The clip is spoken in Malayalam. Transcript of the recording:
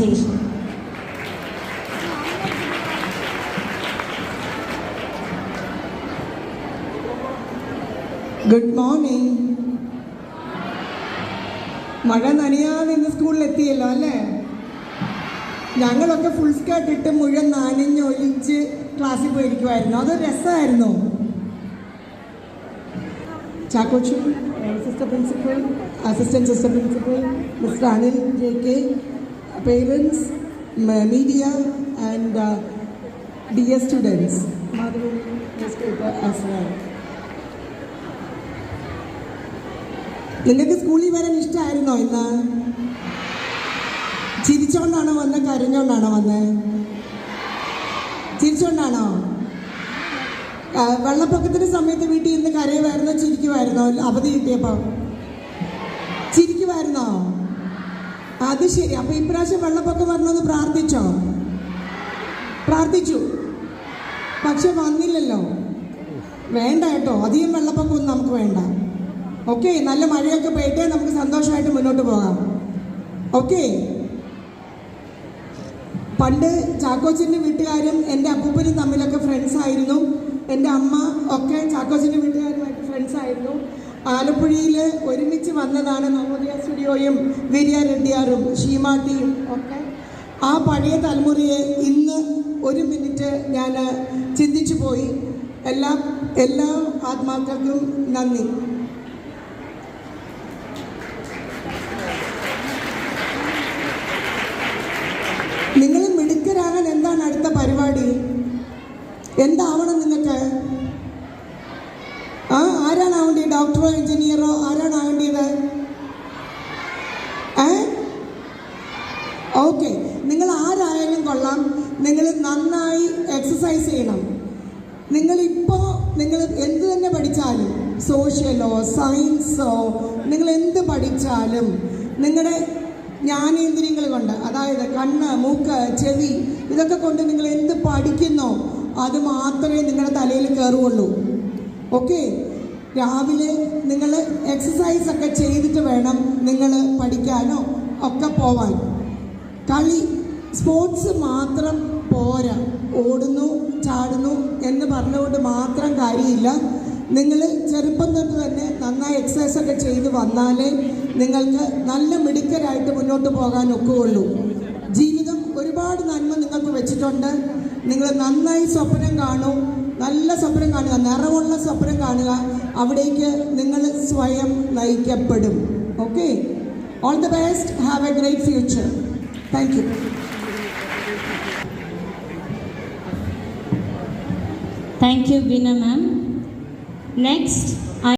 presentation. ഗുഡ് മോർണിംഗ് മഴ നനയാതെ ഇന്ന് സ്കൂളിൽ എത്തിയല്ലോ അല്ലേ? ഞങ്ങളൊക്കെ ഫുൾ സ്കേർട്ട് ഇട്ട് മുഴുവൻ നനഞ്ഞ് ഒലിച്ച് ക്ലാസ്സിൽ പോയിരിക്കുമായിരുന്നു അത് രസമായിരുന്നു. Chakkochu? Sister principal assistant sister principal mister Anil J K parents media and D S students Mathrubhumi newspaper as well നിങ്ങൾക്ക് സ്കൂളിൽ വരാൻ ഇഷ്ടമായിരുന്നോ ഇന്ന്? ചിരിച്ചോണ്ടാണോ വന്ന് കരഞ്ഞോണ്ടാണോ വന്ന്? ചിരിച്ചോണ്ടാണോ? വെള്ളപ്പൊക്കത്തിന്റെ സമയത്ത് വീട്ടിൽ നിന്ന് കരയുമായിരുന്നോ ചിരിക്കുമായിരുന്നോ? അവധി കിട്ടിയപ്പോ? ചിരിക്കുമായിരുന്നോ? അത് ശരി. അപ്പൊ ഇപ്രാവശ്യം വെള്ളപ്പൊക്കം വരണമെന്ന് പ്രാർത്ഥിച്ചോ? പ്രാർത്ഥിച്ചു. പക്ഷെ വന്നില്ലല്ലോ. വേണ്ട കേട്ടോ. അധികം വെള്ളപ്പൊക്കമൊന്നും നമുക്ക് വേണ്ട. ഓക്കെ നല്ല മഴയൊക്കെ പെയ്യട്ടെ നമുക്ക് സന്തോഷമായിട്ട് മുന്നോട്ട് പോകാം. ഓക്കെ. പണ്ട് ചാക്കോച്ചിന്റെ വീട്ടുകാരും എന്റെ അപ്പൂപ്പനും തമ്മിലൊക്കെ ഫ്രണ്ട്സ് ആയിരുന്നു. എന്റെ അമ്മ ഒക്കെ ചാക്കോച്ചിന്റെ വീട്ടുകാരുമായിട്ട് ഫ്രണ്ട്സ് ആയിരുന്നു. ആലപ്പുഴയിൽ ഒരുമിച്ച് വന്നതാണ് നവോദയ സ്റ്റുഡിയോയും വിരിയ റെഡ്ഡിയാറും ഷീമാട്ടിയും ഒക്കെ. ആ പഴയ തലമുറയെ ഇന്ന് ഒരു മിനിറ്റ് ഞാൻ ചിന്തിച്ചു പോയി. എല്ലാ എല്ലാ ആത്മാക്കൾക്കും നന്ദി. നിങ്ങൾ മിടുക്കരാകാൻ എന്താണ് അടുത്ത പരിപാടി? എന്താവണം ആവേണ്ടത് ഡോക്ടറോ എഞ്ചിനീയറോ ആരാണ് ആവേണ്ടത് ഓക്കെ. നിങ്ങൾ ആരായാലും കൊള്ളാം. നിങ്ങൾ നന്നായി എക്സസൈസ് ചെയ്യണം. നിങ്ങളിപ്പോൾ നിങ്ങൾ എന്ത് തന്നെ പഠിച്ചാലും സോഷ്യലോ സയൻസോ നിങ്ങൾ എന്ത് പഠിച്ചാലും നിങ്ങളുടെ ജ്ഞാനേന്ദ്രിയങ്ങൾ കൊണ്ട് അതായത് കണ്ണ് മൂക്ക് ചെവി ഇതൊക്കെ കൊണ്ട് നിങ്ങൾ എന്ത് പഠിക്കുന്നോ അത് മാത്രമേ നിങ്ങളുടെ തലയിൽ കയറുകയുള്ളൂ ഓക്കെ? രാവിലെ നിങ്ങൾ എക്സസൈസ് ഒക്കെ ചെയ്തിട്ട് വേണം നിങ്ങൾ പഠിക്കാനോ ഒക്കെ പോവാൻ. കളി സ്പോർട്സ് മാത്രം പോരാ. ഓടുന്നു ചാടുന്നു എന്ന് പറഞ്ഞുകൊണ്ട് മാത്രം കാര്യമില്ല. നിങ്ങൾ ചെറുപ്പം തൊട്ട് തന്നെ നന്നായി എക്സസൈസ് ഒക്കെ ചെയ്ത് വന്നാലേ നിങ്ങൾക്ക് നല്ല മിടുക്കരായിട്ട് മുന്നോട്ട് പോകാൻ ഒക്കുകയുള്ളൂ. ജീവിതം ഒരുപാട് നന്മ നിങ്ങൾക്ക് വെച്ചിട്ടുണ്ട്. നിങ്ങൾ നന്നായി സ്വപ്നം കാണൂ. നല്ല സ്വപ്നം കാണുക നിറവുള്ള സ്വപ്നം കാണുക. അവിടേക്ക് നിങ്ങൾ സ്വയം നയിക്കപ്പെടും. Okay all the best have a great future thank you thank you Bina ma'am Next,